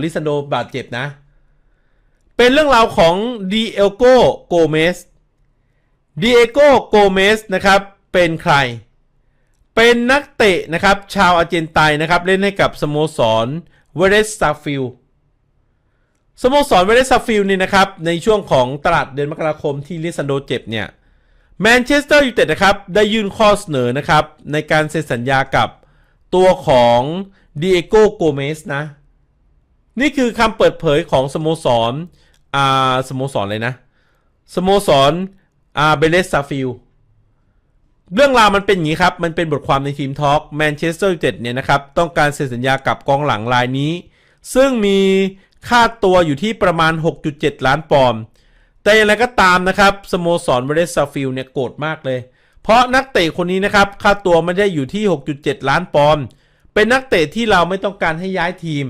ลิซันโดบาดเจ็บนะ เป็นเรื่องราวของดีเอโกโกเมสดีเอโกโกเมสนะครับ เป็นใคร เป็นนักเตะนะครับ ชาวอาร์เจนไตนนะครับ เล่นให้กับสโมสรเวเรสซาฟิลสโมสรเวเรสซาฟิลนี่นะครับ ในช่วงของตลาดเดือนมกราคมที่ลิซันโดเจ็บเนี่ยแมนเชสเตอร์ยูไนเต็ดนะครับ ได้ยื่นข้อเสนอนะครับ ในการเซ็นสัญญากับตัวของดีเอโกโกเมสนะ นี่คือคำเปิดเผยของสโมสรอ่าสโมสรเลยนะ สโมสรอ่าเบเลสซาฟิลเรื่องราวมันเป็นอย่างนี้ครับ มันเป็นบทความในทีมทอล์กแมนเชสเตอร์ยูไนเต็ดเนี่ยนะครับ ต้องการเซ็นสัญญากับกองหลังรายนี้ ซึ่งมีค่าตัวอยู่ที่ประมาณ 6.7 ล้านปอนด์แต่อย่างไรก็ตามนะครับสโมสรเบเลสซาฟิลเนี่ยโกรธมากเลย เพราะนักเตะคนนี้นะครับ ค่าตัวไม่ได้อยู่ที่ 6.7 ล้านปอนด์เป็นนักเตะที่เราไม่ต้องการให้ย้ายทีม